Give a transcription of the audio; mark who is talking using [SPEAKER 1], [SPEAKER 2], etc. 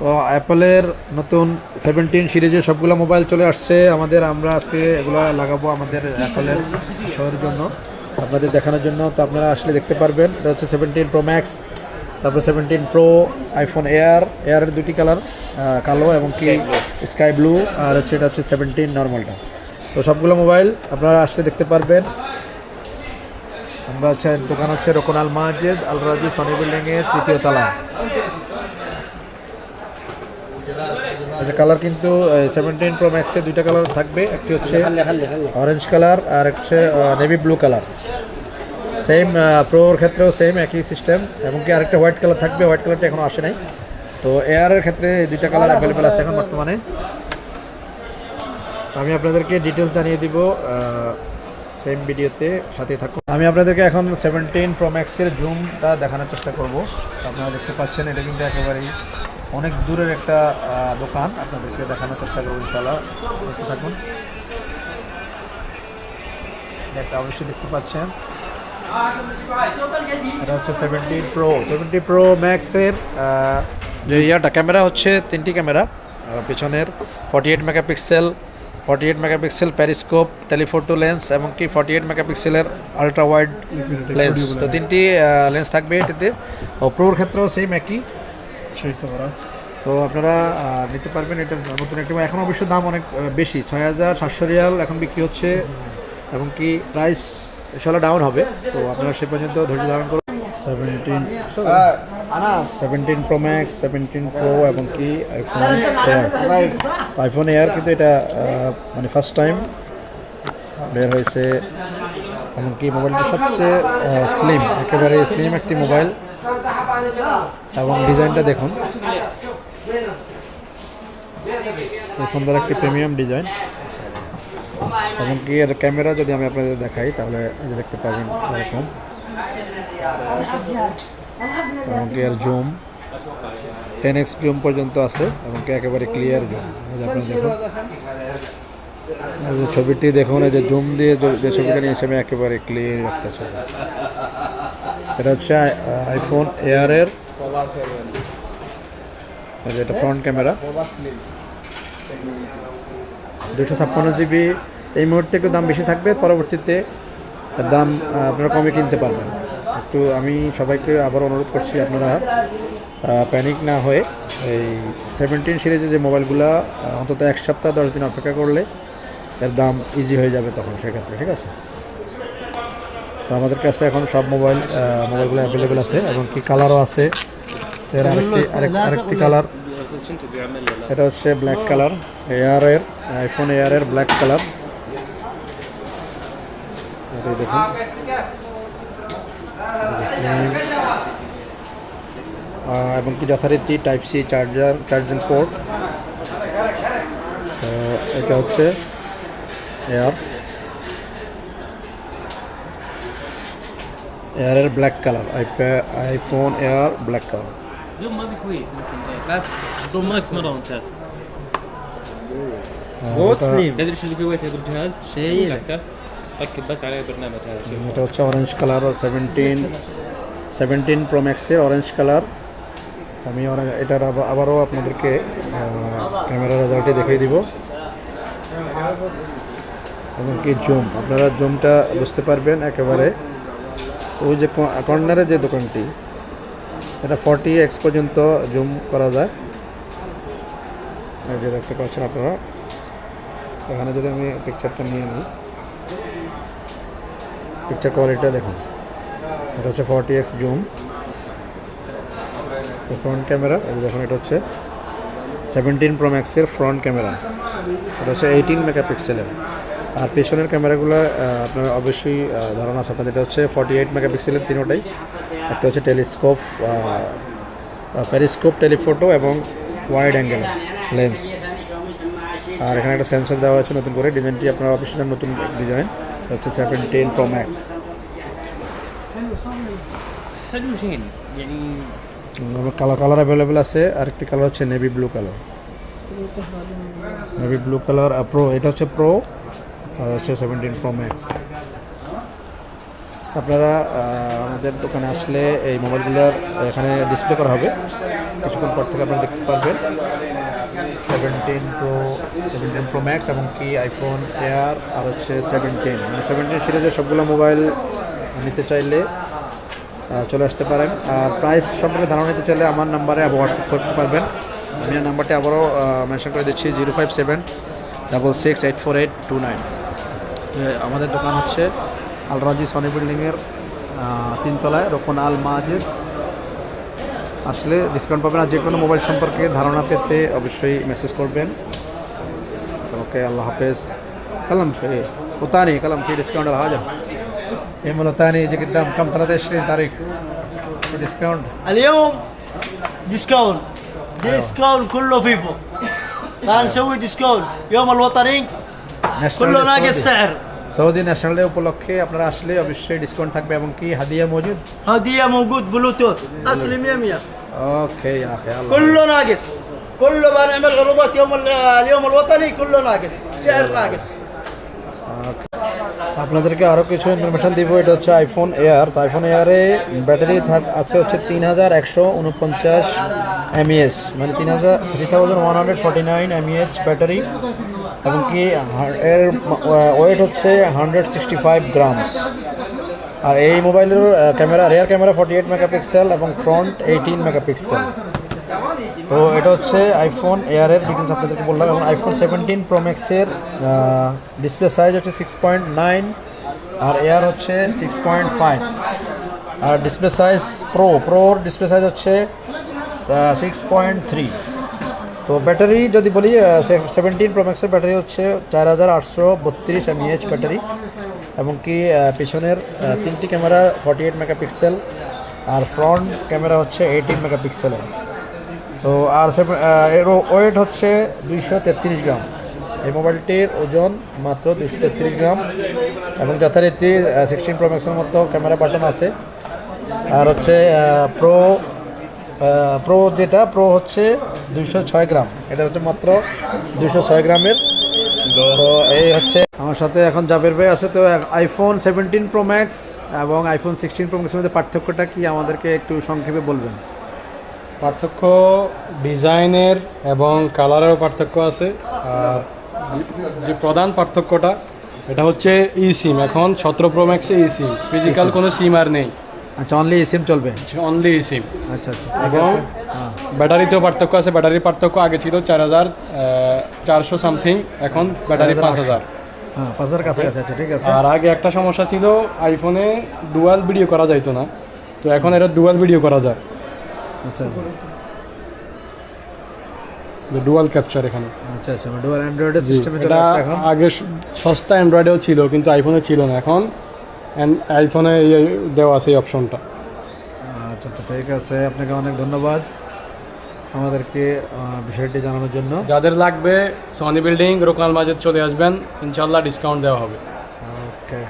[SPEAKER 1] তো অ্যাপেলের নতুন সেভেন্টিন সিরিজের সবগুলো মোবাইল চলে আসছে। আমাদের আমরা আজকে এগুলো লাগাবো আমাদের অ্যাপেলের শোয়ের জন্য। আপনাদের দেখানোর জন্য। তো আপনারা আসলে দেখতে পারবেন এটা হচ্ছে সেভেন্টিন প্রো ম্যাক্স তারপর সেভেন্টিন প্রো আইফোন এয়ার এয়ারের দুটি কালার কালো এবং কি স্কাই ব্লু আর হচ্ছে এটা হচ্ছে সেভেন্টিন নর্মালটা তো সবগুলো মোবাইল আপনারা আসলে দেখতে পারবেন। আমরা হচ্ছে দোকান হচ্ছে রোকন আল মাহাজেদ আল রাজি সনি বিল্ডিংয়ের তৃতীয় তলা আচ্ছা কালার কিন্তু সেভেন্টিন প্রো ম্যাক্সে দুইটা কালার থাকবে। একটি হচ্ছে অরেঞ্জ কালার আর একটা হচ্ছে নেভি ব্লু কালার সেম প্রোর ক্ষেত্রেও সেম একই সিস্টেম এবং কি আরেকটা হোয়াইট কালার থাকবে হোয়াইট কালারটা এখনও আসে নাই। তো এয়ারের ক্ষেত্রে দুইটা কালার অ্যাভেলেবেল আছে এখন বর্তমানে। আমি আপনাদেরকে ডিটেলস জানিয়ে দিব সেম ভিডিওতে সাথে থাকুন। আমি আপনাদেরকে এখন সেভেন্টিন প্রো ম্যাক্সের জুমটা দেখানোর চেষ্টা করব। আপনারা দেখতে পাচ্ছেন এটা কিন্তু একেবারেই অনেক দূরের একটা দোকান আপনাদেরকে দেখানোর চেষ্টা করব ইনশাল্লাহ থাকুন। দেখতে অবশ্যই দেখতে পাচ্ছেন। এটা হচ্ছে সেভেন্টিন প্রো সেভেন্টি প্রো ম্যাক্সের যে ইয়াটা ক্যামেরা হচ্ছে তিনটি ক্যামেরা পিছনের forty eight megapixel forty eight megapixel periscope telephoto lens এবং কি ফর্টি এইট মেগাপিক্সেলের আলট্রা ওয়াইড লেন্স তো তিনটি লেন্স থাকবে এটিতে। ও প্রোর ক্ষেত্রেও সেম একই। তো আপনারা নিতে পারবেন এটা নতুন একটি। এখন অবশ্য দাম অনেক বেশি ছয় হাজার সাতশো রিয়াল এখন বিক্রি হচ্ছে। এবং কি প্রাইস ইনশাল্লাহ ডাউন হবে। তো আপনারা সে পর্যন্ত ধৈর্য ধারণ করুন। Seventeen seventeen pro max seventeen pro এবং কি আইফোন এয়ার আইফোন এয়ার কিন্তু এটা মানে ফার্স্ট টাইম বের হয়েছে এমনকি মোবাইলটা সবচেয়ে স্লিম একেবারে স্লিম একটি মোবাইল। এবং ডিজাইনটা দেখুন। সুন্দর একটি প্রিমিয়াম ডিজাইন। এমনকি এর ক্যামেরা যদি আমি আপনাদের দেখাই, তাহলে দেখতে পাবেন এরকম। এমনকি এর জুম টেন এক্স জুম পর্যন্ত আছে, এমনকি একেবারে ক্লিয়ার জুম আপনারা দেখুন। ছবিটি দেখুন যে জুম দিয়ে যে- ছবিটা নিয়ে এসে একেবারে ক্লিয়ার একটা ছবি। এটা হচ্ছে আইফোন এয়ারের এটা ফ্রন্ট ক্যামেরা দুশো ছাপ্পান্ন জিবি এই মুহূর্তে একটু দাম বেশি থাকবে, পরবর্তীতে দাম আপনারা কমে কিনতে পারবেন। একটু আমি সবাইকে আবার অনুরোধ করছি আপনারা প্যানিক না হয়ে এই সেভেন্টিন সিরিজের যে মোবাইলগুলো অন্তত এক সপ্তাহ, দশ দিন অপেক্ষা করলে এর দাম ইজি হয়ে যাবে তখন সেক্ষেত্রে ঠিক আছে? তো আমাদের কাছে এখন সব মোবাইল মোবাইলগুলো অ্যাভেলেবেল আছে এবং কি কালারও আছে। এর আরেকটি আরেক- আরেকটি কালার এটা হচ্ছে ব্ল্যাক কালার এয়ারের আইফোন এয়ারের ব্ল্যাক কালার দেখুন। এবং কি যথারীতি type C charger charging port এটা হচ্ছে air এয়ারের black colour iPhone air black colour
[SPEAKER 2] زوم ما بي كويس ممكن إيه. بس زوم ماكس مره ممتاز
[SPEAKER 3] بوت سليم
[SPEAKER 2] تدري شو اللي سويته بالجهاز؟
[SPEAKER 3] شيء
[SPEAKER 2] ركب ركب بس عليه برنامج هذا شوف.
[SPEAKER 1] এটা হচ্ছে orange colour seventeen seventeen pro ম্যাক্সের অরেঞ্জ কালার আমি ওরা- এটার আবার- আবারও আপনাদেরকে ক্যামেরা রেজাল্টে দেখিয়ে দিব এবং কি জুম? আপনারা জুমটা বুঝতে পারবেন একেবারে। ওই যে কর্নারে যে দোকানটি, এটা ফর্টি এক্স পর্যন্ত জুম করা যায়। এই যে দেখতে পাচ্ছেন আপনারা। এখানে যদি আমি পিকচারটা নিয়ে নিই পিকচার কোয়ালিটিটা দেখুন। এটা হচ্ছে ফর্টি এক্স জুম। তো ফ্রন্ট ক্যামেরা এই দেখুন, এটা হচ্ছে সেভেন্টিন প্রো ম্যাক্সের ফ্রন্ট ক্যামেরা এটা হচ্ছে এইটিন মেগাপিক্সেলের আর পেছনের ক্যামেরাগুলো আপনার অবশ্যই ধারণা আছে আপনাদের। এটা হচ্ছে ফর্টি এইট মেগাপিক্সেলের তিনোটাই। একটা হচ্ছে টেলিস্কোপ প্যারিস্কোপ টেলিফোটো এবং ওয়াইড অ্যাঙ্গেল লেন্স আর এখানে একটা সেন্সার দেওয়া হয়েছে নতুন করে। ডিজাইনটি আপনার অবশ্যই নতুন ডিজাইন হচ্ছে seven
[SPEAKER 2] ten pro max
[SPEAKER 1] colour colour available আছে। আরেকটি কালার হচ্ছে navy blue colour navy blue colour pro এটা হচ্ছে প্রো হচ্ছে সেভেন্টিন প্রো ম্যাক্স আপনারা আমাদের দোকানে আসলে এই মোবাইলগুলোর এখানে ডিসপ্লে করা হবে। কিছুক্ষণ পর থেকে আপনারা দেখতে পারবেন। Seventeen pro seventeen pro max এবং কি আইফোন এয়ার আর হচ্ছে সেভেন্টিন মানে সেভেন্টিন সিরিজের সবগুলো মোবাইল নিতে চাইলে চলে আসতে পারেন। আর প্রাইস সম্পর্কে ধারণা নিতে চাইলে আমার নাম্বারে আবার হোয়াটসঅ্যাপ করতে পারবেন। আমি নাম্বারটি আবারও মেনশন করে দিচ্ছি zero five seven double six eight four eight two nine. আমাদের দোকান হচ্ছে আলরাজি সনি বিল্ডিংয়ের আহ, তিনতলায় রোকন আল মাজিদ আসলে ডিসকাউন্ট পাবেন আর যে কোনো মোবাইল সম্পর্কে ধারণা পেতে অবশ্যই মেসেজ করবেন ওকে আল্লাহ হাফেজ كلام في وثاني كلام في ديسكاونت على حاجه يعملوا ثاني يجي قدام كم 23 تاريخ في ديسكاونت
[SPEAKER 3] اليوم ديسكاونت ديسكاونت كله فيفو تعال نسوي ديسكاونت يوم الوطني كله ناقص سعر
[SPEAKER 1] সৌদি ন্যাশনাল ডে উপলক্ষে আপনারা আসলে অবশ্যই ডিসকাউন্ট থাকবে এবং কি হাদিয়া মজুদ?
[SPEAKER 3] হাদিয়া মজুদ ব্লুটুথ আসলে মিয়া।
[SPEAKER 1] اوكي يا اخي الله
[SPEAKER 3] كله ناقص كل ما نعمل عروضات يوم اليوم الوطني كله ناقص سعر ناقص
[SPEAKER 1] আপনাদেরকে আরও কিছু ইনফরমেশান দিব এটা হচ্ছে আইফোন এয়ার তো আইফোন এয়ারে ব্যাটারি থাক আছে হচ্ছে তিন হাজার একশো উনপঞ্চাশ এমইএস মানে তিন হাজার three thousand one hundred forty nine mAh battery. এবং কি এর ওয়েট হচ্ছে হান্ড্রেড সিক্সটি ফাইভ গ্রামস আর এই মোবাইলের camera rear camera forty eight megapixel এবং ফ্রন্ট এইটিন মেগাপিক্সেল তো এটা হচ্ছে আইফোন এয়ারের ডিটেলস আপনাদেরকে বললাম, এবং আইফোন সেভেন্টিন প্রো ম্যাক্সের ডিসপ্লে সাইজ হচ্ছে সিক্স পয়েন্ট নাইন আর এয়ার হচ্ছে সিক্স পয়েন্ট ফাইভ আর ডিসপ্লে সাইজ প্রো প্রোর ডিসপ্লে সাইজ হচ্ছে সিক্স পয়েন্ট থ্রি তো ব্যাটারি যদি বলি সেভেন্টিন প্রো ম্যাক্সের ব্যাটারি হচ্ছে চার হাজার আটশো বত্রিশ এমইএইচ ব্যাটারি এবং কি পিছনের তিনটি ক্যামেরা ফর্টি এইট মেগাপিক্সেল আর ফ্রন্ট ক্যামেরা হচ্ছে এইটিন মেগাপিক্সেলের তো আর এর ওয়েট হচ্ছে দুইশো তেত্রিশ গ্রাম। এই মোবাইলটির ওজন মাত্র দুইশো তেত্রিশ গ্রাম এবং যথারীতি সিক্সটিন প্রো ম্যাক্সের মতো ক্যামেরা বাটন আছে। আর হচ্ছে প্রো প্রো যেটা প্রো হচ্ছে দুইশো ছয় গ্রাম। এটা হচ্ছে মাত্র দুইশো ছয় গ্রামের। তো এই হচ্ছে আমার সাথে এখন জাবের ভাই আছে তো আইফোন সেভেন্টিন প্রো ম্যাক্স এবং আইফোন সিক্সটিন প্রো ম্যাক্সের মধ্যে পার্থক্যটা কি আমাদেরকে একটু সংক্ষেপে বলবেন?
[SPEAKER 4] পার্থক্য ডিজাইনের এবং কালারেরও পার্থক্য আছে। আর যে- যে প্রধান পার্থক্যটা এটা হচ্ছে ই সিম এখন সতেরো প্রো ম্যাক্সে ই সিম ফিজিক্যাল কোনো সিম আর নেই।
[SPEAKER 1] আচ্ছা অনলি সিম চলবে?
[SPEAKER 4] অনলি ই সিম
[SPEAKER 1] আচ্ছা আচ্ছা।
[SPEAKER 4] এবং ব্যাটারিতেও পার্থক্য আছে ব্যাটারির পার্থক্য আগে ছিল চার হাজার চারশো সামথিং এখন ব্যাটারি পাঁচ হাজার।
[SPEAKER 1] হ্যাঁ পাঁচ হাজার কাছাকাছি আচ্ছা ঠিক আছে।
[SPEAKER 4] আর আগে একটা সমস্যা ছিল আইফোনে ডুয়াল ভিডিও করা যাইতো না। তো এখন এটা ডুয়াল ভিডিও করা যায়।
[SPEAKER 1] আচ্ছা।
[SPEAKER 4] ডুয়াল ক্যাপচার এখানে।
[SPEAKER 1] আচ্ছা আচ্ছা ডুয়াল অ্যান্ড্রয়েডের সিস্টেমে
[SPEAKER 4] এটা আগে সস্তা অ্যান্ড্রয়েডেও ছিল কিন্তু আইফোনে ছিল না। এখন অ্যান্ড আইফোনে এই দেওয়া আছে এই অপশনটা
[SPEAKER 1] আচ্ছা ঠিক আছে আপনাকে অনেক ধন্যবাদ আমাদেরকে বিষয়টি জানানোর জন্য।
[SPEAKER 4] যাদের লাগবে সনি বিল্ডিং রোকাল বাজার চলে আসবেন। ইনশাল্লাহ ডিসকাউন্ট দেওয়া হবে।
[SPEAKER 1] ওকে